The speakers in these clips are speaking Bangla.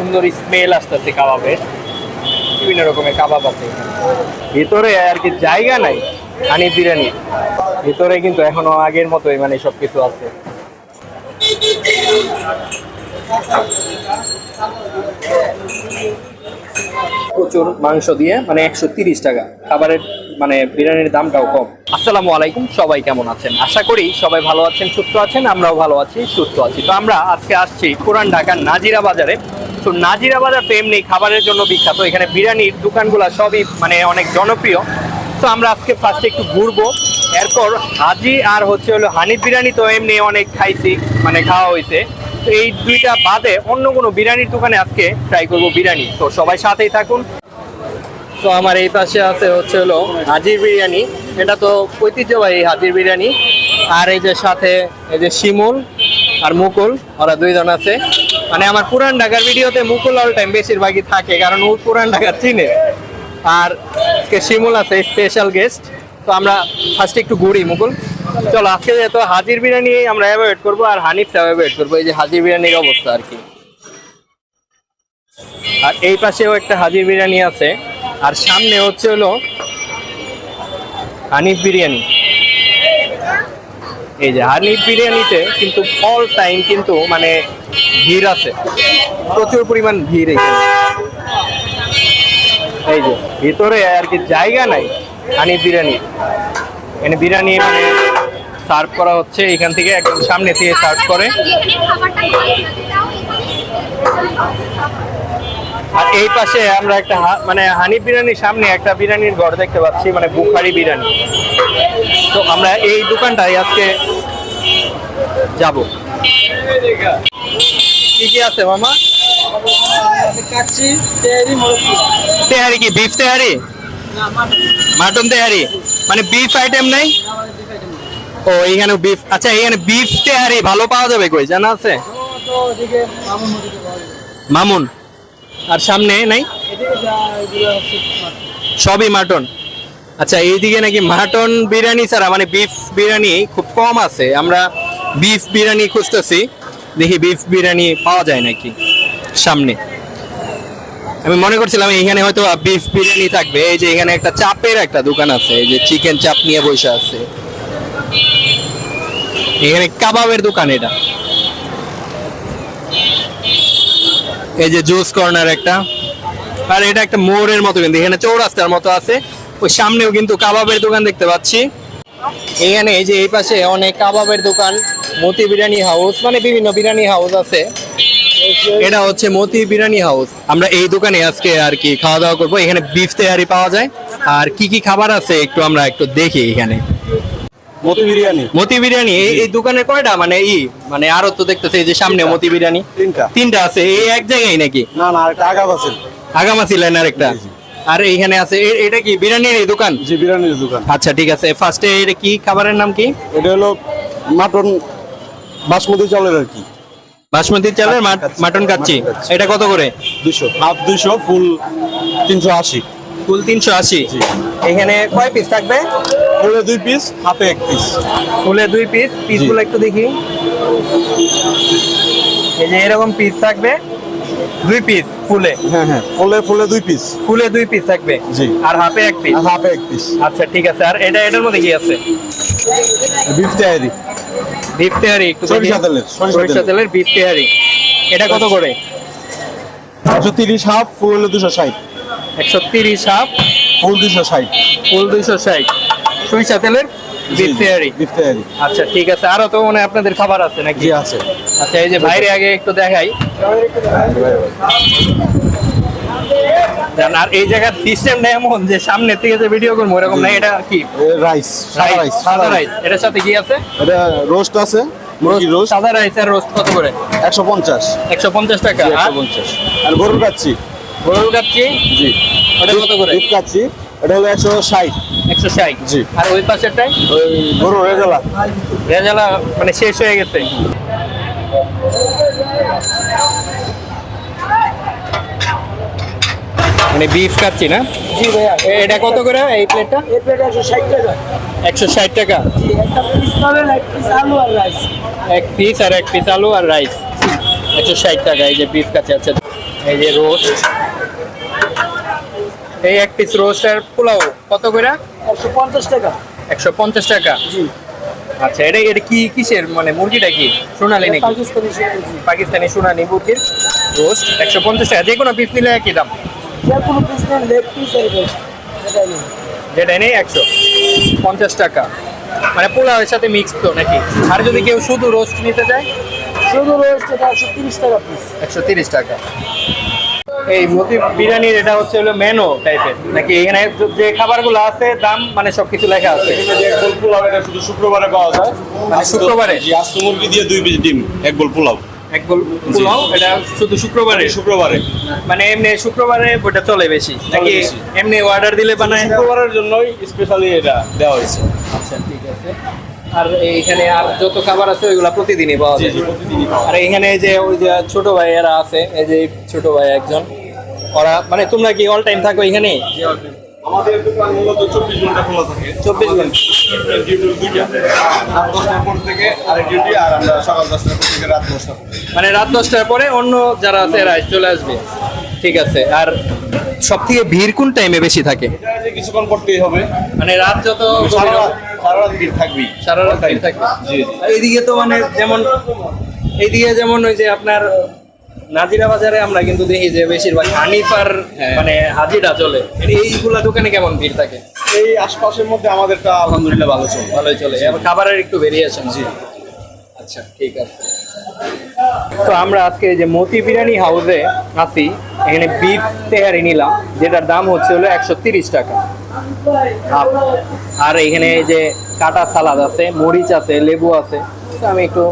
সুন্দর স্মেল আসতেছে কাবাবের। বিভিন্ন রকমের কাবাব আছে। ভিতরে আর কি জায়গা নাই হানিফ বিরিয়ানি। ভিতরে কিন্তু এখনও আগের মতোই মানে সবকিছু আছে। প্রচুর মাংস দিয়ে মানে একশো তিরিশ টাকা। খাবারের মানে বিরিয়ানির দামটাও কম। আসসালামু আলাইকুম, সবাই কেমন আছেন? আশা করি সবাই ভালো আছেন, সুস্থ আছেন, আমরাও ভালো আছি, সুস্থ আছি। তো আমরা আজকে আসছি পুরান ঢাকার নাজিরা বাজারে। তো নাজিরা বাজার তো এমনি খাবারের জন্য বিখ্যাত। এখানে বিরিয়ানির দোকানগুলো সবই মানে অনেক জনপ্রিয়। তো আমরা আজকে ফার্স্টে একটু ঘুরবো। এরপর হাজি আর হচ্ছে হলো হানিফ বিরিয়ানি তো এমনি অনেক খাইছি মানে খাওয়া হয়েছে। তো এই দুইটা বাদে অন্য কোনো বিরিয়ানির দোকানে আজকে ট্রাই করব বিরিয়ানি। তো সবাই সাথেই থাকুন। তো আমার এই পাশে আছে হচ্ছে হলো হাজির বিরিয়ানি। এটা তো ঐতিহ্যবাহী হাজির বিরিয়ানি। আর এই যে সাথে এই যে শিমুল আর মুকুল, ওরা দুইজন আছে। মানে আমার পুরান ঢাকার ভিডিওতে মুকুল অল টাইম বেশিরভাগই থাকে, কারণ ও পুরান ঢাকার চিনে। আর শিমুল আছে স্পেশাল গেস্ট তো আমরা ফার্স্টে একটু ঘুরি, মুকুল। চলো, আজকে যেহেতু হাজির বিরিয়ানি আমরা অ্যাভয়েড করব, আর হানিফটা অ্যাভয়েড করব, এই যে হাজির বিরিয়ানির অবস্থা আর কি। আর এই পাশেও একটা হাজির বিরিয়ানি আছে, আর সামনে হচ্ছে হলো হানিফ বিরিয়ানি। এই যে হানিফ বিরিয়ানিতে কিন্তু অল টাইম কিন্তু মানে ভিড় আছে। প্রচুর পরিমাণ ভিড় এখানে। এই যে, ভিতরে আর কি জায়গা নাই হানিফ বিরিয়ানি। এখানে বিরিয়ানি মানে সার্ভ করা হচ্ছে, এখান থেকে একদম সামনে থেকে সার্ভ করে। আর এই পাশে আমরা একটা মানে হানিফ বিরিয়ানির সামনে একটা বিরিয়ানির ঘর দেখতে পাচ্ছি মানে বুখারি বিরিয়ানি। তো আমরা এই দোকানটায় আজকে যাব। কি কি আছে মামা? তেহারি কি? বিফ তেহারি? মাটন তেহারি? মানে বিফ আইটেম নাই? ও এইখানে বিফ আচ্ছা এখানে বিফ তেহারি ভালো পাওয়া যাবে কই? জানা আছে? মামুন মসজিদে পাওয়া যাবে মামুন আর সামনে নাই। সবই মাটন। আচ্ছা এইদিকে নাকি মাটন বিরিয়ানি ছাড়া মানে বিফ বিরিয়ানি খুব কম আছে। আমরা বিফ বিরিয়ানি খুঁজতেছি, দেখি বিফ বিরিয়ানি পাওয়া যায় নাকি সামনে। আমি মনে করছিলাম এখানে হয়তো বিফ বিরিয়ানি থাকবে। এই যে এখানে একটা চাপের একটা দোকান আছে, এই যে চিকেন চাপ নিয়ে বসে আছে। এখানে কাবাবের দোকান এটা। এই যে জুস কর্নার একটা। আর এটা একটা মোড়ের মতো কিন্তু, এখানে চৌরাস্তার মতো আছে। ওই সামনেও কিন্তু কাবাবের দোকান দেখতে পাচ্ছি। এখানে এই যে এই পাশে অনেক কাবাবের দোকান, মতি বিরিয়ানি হাউস মানে বিভিন্ন বিরিয়ানি হাউস আছে। এটা হচ্ছে মতি বিরিয়ানি হাউস আমরা এই দোকানে আজকে আর কি খাওয়া দাওয়া করব। এখানে বিফ তেহারি পাওয়া যায়। আর কি কি খাবার আছে একটু আমরা একটু দেখি এখানে। মতি বিরিয়ানি। মতি বিরিয়ানি এই কয়টা? মানে ই মানে আরও তো দেখতেছে এই যে সামনে মতি বিরিয়ানি। তিনটা। তিনটা আছে এই এক জায়গায় নাকি? না না আগাম আছে। লাইন জি। আর এইখানে আছে এটা কি বিরিয়ানির এই দোকান? বিরিয়ানির দোকান। আচ্ছা ঠিক আছে। ফার্স্টে এটা কি খাবারের নাম কি? এটা হলো মাটন বাসমতি চালের আর কি। বাসমতি চালের মাটন কাচ্চি। এটা কত করে? দুশো। হাফ দুশো ফুল তিনশো আশি। ফুল তিনশো আশি। এখানে কয় পিস থাকবে? ফুলে দুই পিস হাফে এক পিস ফুলে দুই পিস পিসগুলো একটু দেখি। এই যে এরকম পিস থাকবে দুই পিস ফুলে। হ্যাঁ হ্যাঁ ফুলে ফুলে দুই পিস ফুলে দুই পিস থাকবে জি। আর হাফে এক পিস হাফে এক পিস আচ্ছা ঠিক আছে আর এটা এটার মধ্যে কি আছে? বিফ তেহারি বিফ তেহারি একটু। সরিষা তেলের, সরিষা তেলের। বিফ তেহারি এটা কত করে? একশো তিরিশ হাফ ফুল দুশো ষাট। একশো তিরিশ হাফ ফুল দুশো ষাট। ফুল দুইশো ষাট। সরিষা তেলের বিফ তেহারি বিফ তেহারি আচ্ছা ঠিক আছে। আরও তো মানে আপনাদের খাবার আছে নাকি? আছে। আচ্ছা এই যে বাইরে আগে একটু দেখাই। আর এই জায়গার সিস্টেমটা এমন যে সামনে থেকে যে ভিডিও করব এরকম না এটা কি? রাইস রাইস সাদা রাইস এটার সাথে কি আছে? এটা রোস্ট আছে সাদা রাইস আর রোস্ট কত করে? একশো পঞ্চাশ। একশো পঞ্চাশ টাকা একশো পঞ্চাশ। আর গরুর কাচ্ছি গরুর কাচ্ছি জি। ওটা কত করে? বিফ কাচ্ছি এটা হলো একশো ষাট। একশো ষাট। জি। আর ওই পাশেরটাই? ওই গরু রেজালা। রেজালা মানে শেষ হয়ে গেছে। মানে বিফ খাচ্ছি না? জি ভাইয়া। এটা কত করে এই প্লেটটা এই প্লেট একশো ষাট টাকা। একশো ষাট টাকা। জি একটা পিস পাবেন এক পিস আলু আর রাইস এক পিস আর এক পিস আলু আর রাইস একশো ষাট টাকা এই যে বিফ কাছে আছে এই যে রোস্ট এই এক পিস রোস্টের পোলাও কত করে একশো পঞ্চাশ টাকা। একশো পঞ্চাশ টাকা? জি। আচ্ছা এটা এটা কি কিসের? মানে মুরগিটা কি? সোনালি নাকি? পাকিস্তানি সোনালি মুরগির রোস্ট একশো পঞ্চাশ টাকা। যে কোনো পিস নিলে একই দাম? যে কোনো পিস নেন লেগ পিস যেটাই যেটা নেই একশো পঞ্চাশ টাকা। মানে পোলাওয়ের সাথে মিক্স তো নাকি? আর যদি কেউ শুধু রোস্ট নিতে চায়? শুধু রোস্ট এটা একশো তিরিশ টাকা পিস একশো তিরিশ টাকা। এই মতি বিরিয়ানির এটা হচ্ছে হলো মেনু টাইপের নাকি এখানে যে খাবারগুলো আছে দাম মানে সবকিছু লেখা আছে। যে এক বোল পোলাও এটা শুধু শুক্রবারে পাওয়া যায়। মানে শুক্রবারে? আস্ত মুরগি দিয়ে দুই পিস ডিম এক বোল পোলাও। এক গোল পোলাও এটা শুধু শুক্রবারে? শুক্রবারে। মানে এমনি শুক্রবারে ওটা চলে বেশি। নাকি এমনি অর্ডার দিলে বানায়? শুক্রবারের জন্যই স্পেশালি এটা দেওয়া হয়েছে। আচ্ছা ঠিক আছে। আর এইখানে আর যত খাবার আছে ওইগুলা প্রতিদিনই পাওয়া যায়। আর এখানে যে ওই যে ছোট ভাইয়েরা আছে এই যে ছোট ভাই একজন ওরা মানে তোমরা কি অল টাইম থাকো এখানে আমাদের দোকান মূলত চব্বিশ ঘণ্টা খোলা থাকে। 24 ঘণ্টা। ডিউটি দুইটা। রাত দশটার পর থেকে আরেক ডিউটি আর আমরা সকাল দশটার পর থেকে রাত দশটা মানে রাত দশটার পরে অন্য যারা আছে এরা চলে আসবে। ঠিক আছে আর সব থেকে ভিড় কোন টাইমে বেশি থাকে? কিছুক্ষণ করতেই হবে। মানে রাত যত সারা রাত সারা রাত ভিড় থাকবেই। সারা রাত ভিড় থাকে জি। জি আর এইদিকে তো মানে যেমন এইদিকে যেমন ওই যে আপনার নাজিরা বাজারে আমরা কিন্তু দেখি যে বেশিরভাগ হানিফার হ্যাঁ। মানে হাজিরা চলে। এইগুলা দোকানে কেমন ভিড় থাকে? এই আশপাশের মধ্যে আমাদেরটা আলহামদুলিল্লাহ ভালো চলে। ভালোই চলে। এবার খাবারের একটু ভেরিয়েশন জি। আচ্ছা ঠিক আছে। তো আমরা আজকে যে মতি বিরিয়ানি হাউসে আছি এখানে বিফ তেহারি নিলাম যেটার দাম হচ্ছে হলো একশো তিরিশ টাকা। আর এখানে এই যে কাটা সালাদ আছে মরিচ আছে লেবু আছে। তো আমি একটু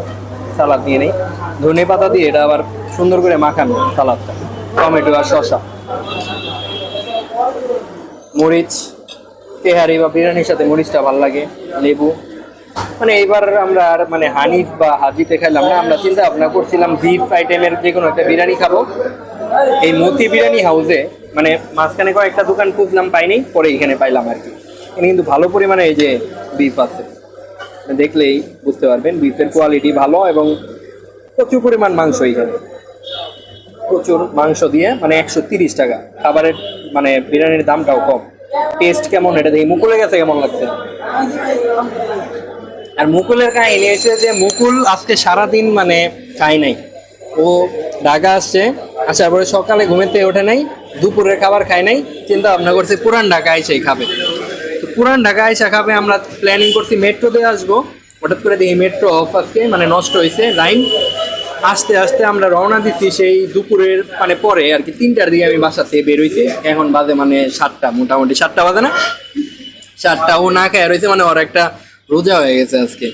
সালাদ নিয়ে নিই। ধনে পাতা দিয়ে এটা আবার সুন্দর করে মাখানো সালাদটা। টমেটো আর শসা। মরিচ, তেহারি বা বিরিয়ানির সাথে মরিচটা ভালো লাগে, লেবু। মানে এইবার আমরা আর মানে হানিফ বা হাজিতে খাইলাম না, আমরা চিন্তা ভাবনা করছিলাম বিফ আইটেমের যে কোনো একটা বিরিয়ানি খাব। এই মতি বিরিয়ানি হাউসে মানে মাঝখানে কয়েকটা দোকান খুঁজলাম, পাইনি, পরে এখানে পাইলাম আর কি। কিন্তু ভালো পরিমাণে এই যে বিফ আছে। দেখলেই বুঝতে পারবেন বিফের কোয়ালিটি ভালো এবং প্রচুর পরিমাণ মাংস এখানে প্রচুর মাংস দিয়ে মানে একশো তিরিশ টাকা। খাবারের মানে বিরিয়ানির দামটাও কম। টেস্ট কেমন, এটা দেখি মুকুলে গেছে কেমন লাগছে? আর মুকুলের কাহিনী হয়েছে যে মুকুল আজকে সারাদিন মানে খাই নাই। ও ঢাকা আসছে, আসার পরে সকালে ঘুমেতে ওঠে নাই, দুপুরের খাবার খাই নাই, চিন্তা ভাবনা করছে পুরান ঢাকা এসেই খাবে। তো পুরান ঢাকায় এসে খাবে আমরা প্ল্যানিং করছি মেট্রোতে আসব। হঠাৎ করে দেখি মেট্রো অফ আজকে মানে নষ্ট হয়েছে লাইন আস্তে আস্তে আমরা রওনা দিচ্ছি সেই দুপুরের মানে পরে আর কি, তিনটার দিকে আমি বাসা থেকে বের হইছি। এখন বাজে মানে সাতটা, মোটামুটি সাতটা বাজে না? চারটা ও না খায় রয়েছে মানে ওর একটা রোজা হয়ে গেছে আজকে।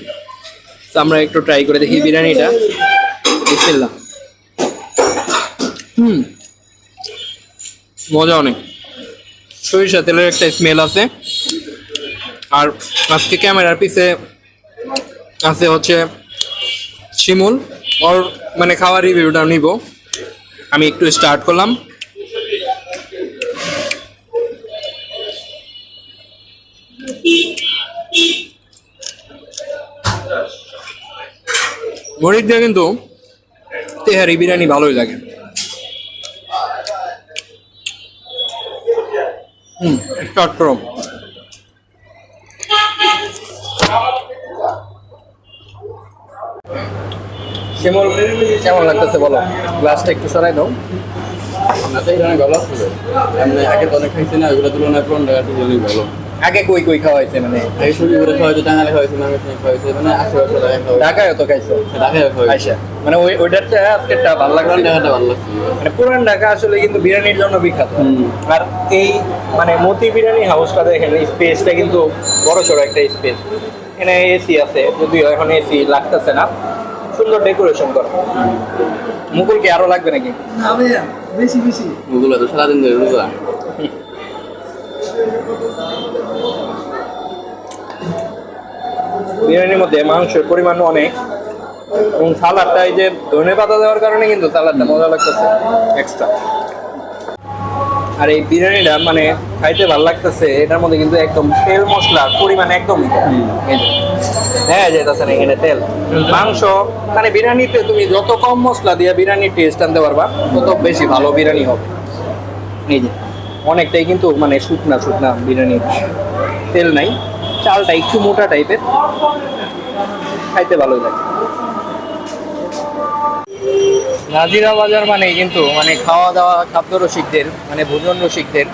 তো আমরা একটু ট্রাই করে দেখি বিরিয়ানিটা। বিসমিল্লাহ। হুম। মজা অনেক। সরিষা তেলের একটা স্মেল আছে। আর আজকে ক্যামেরার পিছে আছে হচ্ছে শিমুল। ওর মানে খাওয়ার রিভিউটা নিব। আমি একটু স্টার্ট করলাম। মরিচ দিয়ে কিন্তু তেহারি বিরিয়ানি ভালোই লাগে। স্টার্ট করো শিমুল কেমন লাগতেছে বলো? গ্লাসটা একটু সরাই দাও। এই ধরনের ভালো ছিল এমনি আগে তো অনেক খাইছি না, ওইগুলো তুলনায় পুরনো ভালো। আগে কই কই খাওয়া হয়েছে মানে? আগে শুরু করে খাওয়াইছে টাঙ্গালে খাওয়াইছে নামে খাওয়াইছে মানে আশেপাশে টাকা খাওয়াইছে। ঢাকায় তো খাইছো? ঢাকায় খাওয়াইছে। আইসা মানে ওই ওইটারটা আজকেরটা ভালো লাগছে? টাকাটা ভালো লাগছে। মানে পুরান ঢাকা আসলে কিন্তু বিরিয়ানির জন্য বিখ্যাত। আর এই মানে মতি বিরিয়ানি হাউসটা দেখেন স্পেসটা কিন্তু বড় সড়ো একটা স্পেস এখানে এসি আছে যদিও এখন এসি লাগতেছে না। সুন্দর ডেকোরেশন করা। মুকুল কি আরও লাগবে নাকি? না ভাইয়া বেশি বেশি। ওগুলো তো সারাদিন ধরে বিরিয়ানির মধ্যে মাংসের পরিমাণ অনেক এবং সালাডটা এই যে ধনে পাতা দেওয়ার কারণে কিন্তু সালাডটা মজা লাগতেছে এক্সট্রা আর এই বিরিয়ানিটা মানে খাইতে ভালো লাগতেছে এটার মধ্যে কিন্তু একদম তেল মশলার পরিমাণ একদমই কম। এই যে, দেখা যাইতেছে না এখানে তেল। মাংস মানে বিরিয়ানিতে তুমি যত কম মশলা দিয়ে বিরিয়ানির টেস্ট আনতে পারবা তত বেশি ভালো বিরিয়ানি হবে। এই যে অনেকটাই কিন্তু মানে শুকনা শুকনা বিরিয়ানি তেল নাই। চালটা একটু মোটা টাইপের। খাইতে ভালোই লাগে। নাজিরা বাজার মানে কিন্তু মানে খাওয়া দাওয়া খাদ্য রসিকদের মানে ভোজন রসিকদের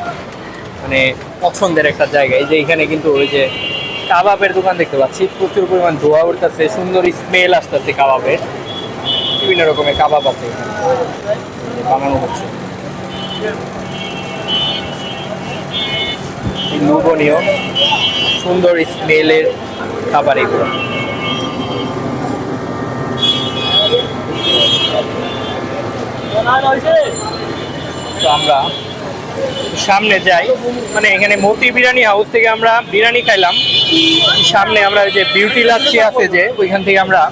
মানে পছন্দের একটা জায়গা। এই যে এখানে কিন্তু ওই যে কাবাবের দোকান দেখতে পাচ্ছি। প্রচুর পরিমাণ ধোয়া উঠতেছে, সুন্দর স্মেল আসতেছে কাবাবের। বিভিন্ন রকমের কাবাব আছে বানানো হচ্ছে। লোভনীয়। সুন্দর স্মেলের খাবার এগুলো। তো আমরা সামনে যাই। মানে এখানে মতি বিরিয়ানি হাউস থেকে আমরা বিরিয়ানি খাইলাম। সামনে আমরা যে বিউটি লাচ্ছি আছে যে, ওইখান থেকে আমরা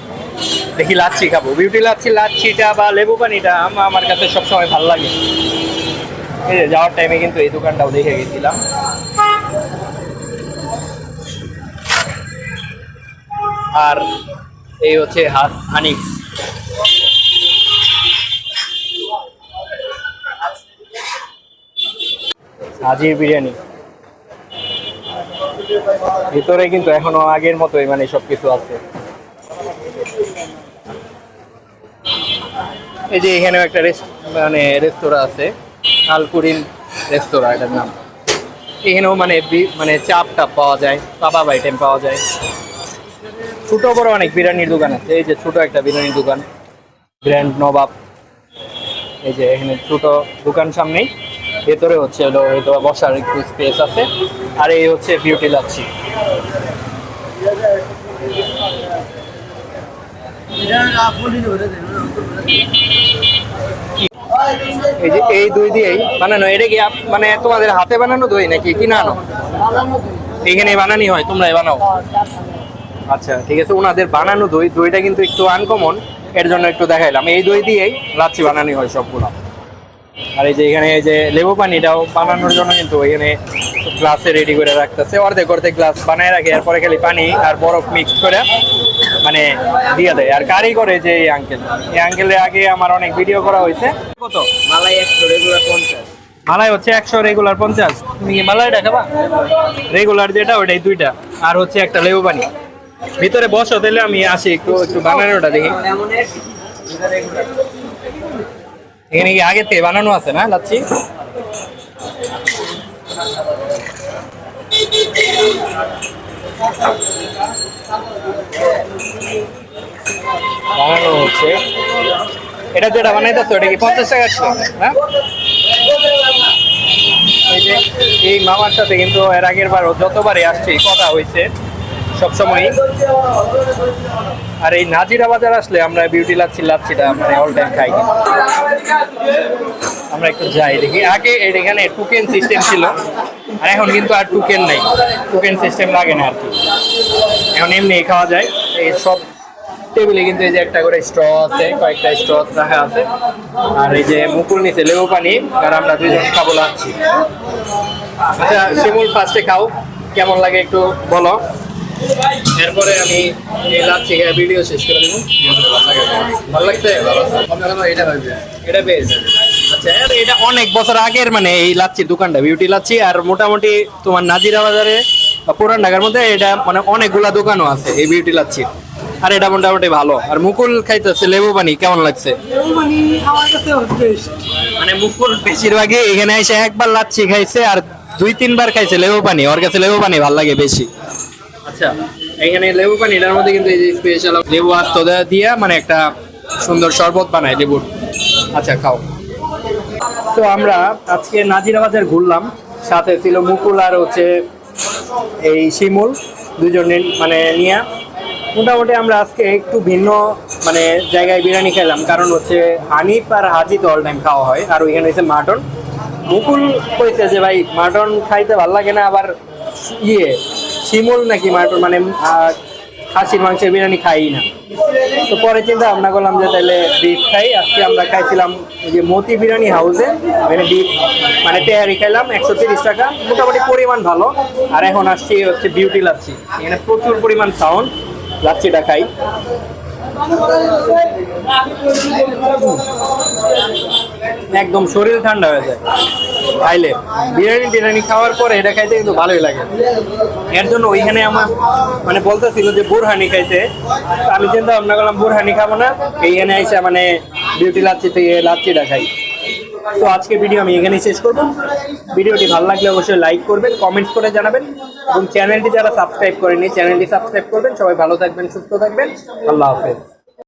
দেখি লাচ্ছি খাব। বিউটি লাচ্ছি, লাচ্ছিটা বা লেবু পানিটা আম- আমার কাছে সবসময় ভালো লাগে। এই যাওয়ার টাইমে কিন্তু এই দোকানটাও দেখে গেছিলাম। আর এই হচ্ছে হাত হানিফ হাজির বিরিয়ানি। ভিতরে কিন্তু এখনও আগের মতোই মানে সবকিছু আছে। এই যে এখানেও একটা মানে রেস্তোরাঁ আছে। আলকুরিন রেস্তোরাঁ, এটার নাম। এখানেও মানে মানে চাপ টাপ পাওয়া যায়, কাবাব আইটেম পাওয়া যায়। ছোট বড় অনেক বিরিয়ানির দোকান আছে। এই যে ছোট একটা বিরিয়ানির দোকান। গ্র্যান্ড নবাব। এই যে এখানে ছোট দোকান সামনেই। ভেতরে হচ্ছে হলো, হয়তো বসার একটু স্পেস আছে। আর এই হচ্ছে বিউটি লাচ্ছি। এই যে এই দই দিয়েই বানানো। এটা কি মানে তোমাদের হাতে বানানো দই নাকি কিনা এখানে বানানি হয়, তোমরাই বানাও। আচ্ছা ঠিক আছে ওনাদের বানানো দই দইটা কিন্তু একটু আনকমন এর জন্য একটু দেখাইলাম। এই দই দিয়েই লাচ্ছি বানানি হয় সবগুলো। আর এই যে এখানে এই যে লেবু পানিটাও বানানোর জন্য কিন্তু এখানে গ্লাসে রেডি করে রাখতেছে। অর্ধেক অর্ধেক গ্লাস বানায় রাখে এরপরে খালি পানি আর বরফ মিক্স করে মানে দিয়ে দেয়। আর কারি করে যে এই আঙ্কেল এই আঙ্কেলের আগে আমার অনেক ভিডিও করা হয়েছে। কত? মালাই একশো রেগুলার পঞ্চাশ। মালাই হচ্ছে একশো রেগুলার পঞ্চাশ। তুমি কি মালাই দেখাবা রেগুলার যেটা ওটাই দুইটা। আর হচ্ছে একটা লেবু পানি। ভিতরে বসো, তাহলে আমি আসি। একটু একটু বানানোটা দেখি। এখানে কি আগে থেকে বানানো আছে না, লাচ্ছি? বানানো হচ্ছে। এটা যেটা বানাইতেছো, এটা কি পঞ্চাশ টাকা হ্যাঁ? এই এই মামার সাথে কিন্তু এর আগের বার যতবারই আসছি, কথা হয়েছে সবসময় আর এই নাজিরা বাজার আসলে আমরা বিউটি লাচ্ছি, লাচ্ছিটা মানে অল টাইম খাই। আমরা একটু যাই দেখি। আগে এখানে টুকেন সিস্টেম ছিল, আর এখন কিন্তু আর টুকেন নাই। টুকেন সিস্টেম লাগে না আর কি। এখন এমনি খাওয়া যায়। এই সব টেবিলে কিন্তু এই যে একটা করে স্ট্র আছে, কয়েকটা স্ট্র রাখা আছে। আর এই যে মুকুল নিচে লেবু পানি, আর আমরা দুইজন খাব লাচ্ছি। আচ্ছা শিমুল ফার্স্টে খাও। কেমন লাগে একটু বলো। এরপরে আমি এই লাচ্ছি খেয়ে ভিডিও শেষ করে দেবো। ভালো লাগছে? এটা বেশ। আচ্ছা এটা অনেক বছর আগের মানে এই লাচ্ছির দোকানটা বিউটি লাচ্ছি আর মোটামুটি তোমার নাজিরা বাজারে পুরান ঢাকার মধ্যে এটা মানে অনেকগুলা দোকানও আছে এই বিউটি লাচ্ছি আর এটা মোটামুটি ভালো। আর মুকুল খাইতেছে লেবু পানি কেমন লাগছে? মানে মানে মুকুল বেশিরভাগই এখানে এসে একবার লাচ্ছি খাইছে আর দুই তিনবার খাইছে লেবু পানি। ওর কাছে লেবু পানি ভালো লাগে বেশি। আচ্ছা এখানে লেবু পানি, এটার মধ্যে কিন্তু এই যে স্পেশাল লেবু আস্ত দিয়া মানে একটা সুন্দর শরবত বানায় লেবুর আচ্ছা খাও। তো আমরা আজকে নাজিরা বাজার ঘুরলাম, সাথে ছিল মুকুল আর হচ্ছে এই শিমুল, দুজনে মানে নিয়ে। মোটামুটি আমরা আজকে একটু ভিন্ন মানে জায়গায় বিরিয়ানি খেলাম, কারণ হচ্ছে হানিফ আর হাজি তো অল টাইম খাওয়া হয়, আর ওইখানে হচ্ছে মাটন। মুকুল কইছে যে, ভাই, মাটন খাইতে ভালো লাগে না, আবার ইয়ে শিমুল নাকি মাটন মানে খাসির মাংসের বিরিয়ানি খাই না। তো পরে চিন্তা ভাবনা করলাম যে তাহলে বিফ খাই। আজকে আমরা খাইছিলাম যে মতি বিরিয়ানি হাউসে মানে বিফ মানে তেহারি খাইলাম, একশো তিরিশ টাকা। মোটামুটি পরিমাণ ভালো। আর এখন আসছি হচ্ছে বিউটি লাচ্ছি। এখানে প্রচুর পরিমাণ সাউন্ড লাচ্ছিটা খাই। একদম শরীর ঠান্ডা হয়ে যায়। খাইলে বিরিয়ানি টিরিয়ানি খাওয়ার পরে এটা খাইতে কিন্তু ভালোই লাগে। এর জন্য ওইখানে আমার মানে বলতেছিল যে বোরহানি খাইতে। আমি চিন্তা ভাবনা করলাম, বোরহানি খাব না। এইখানে এসে মানে বিউটি লাচ্ছি থেকে লাচ্ছিটা খাই। তো আজকে ভিডিও আমি এখানেই শেষ করব। ভিডিওটি ভালো লাগলে অবশ্যই লাইক করবেন কমেন্টস করে জানাবেন। এবং চ্যানেলটি যারা সাবস্ক্রাইব করেনি চ্যানেলটি সাবস্ক্রাইব করবেন। সবাই ভালো থাকবেন, সুস্থ থাকবেন। আল্লাহ হাফেজ।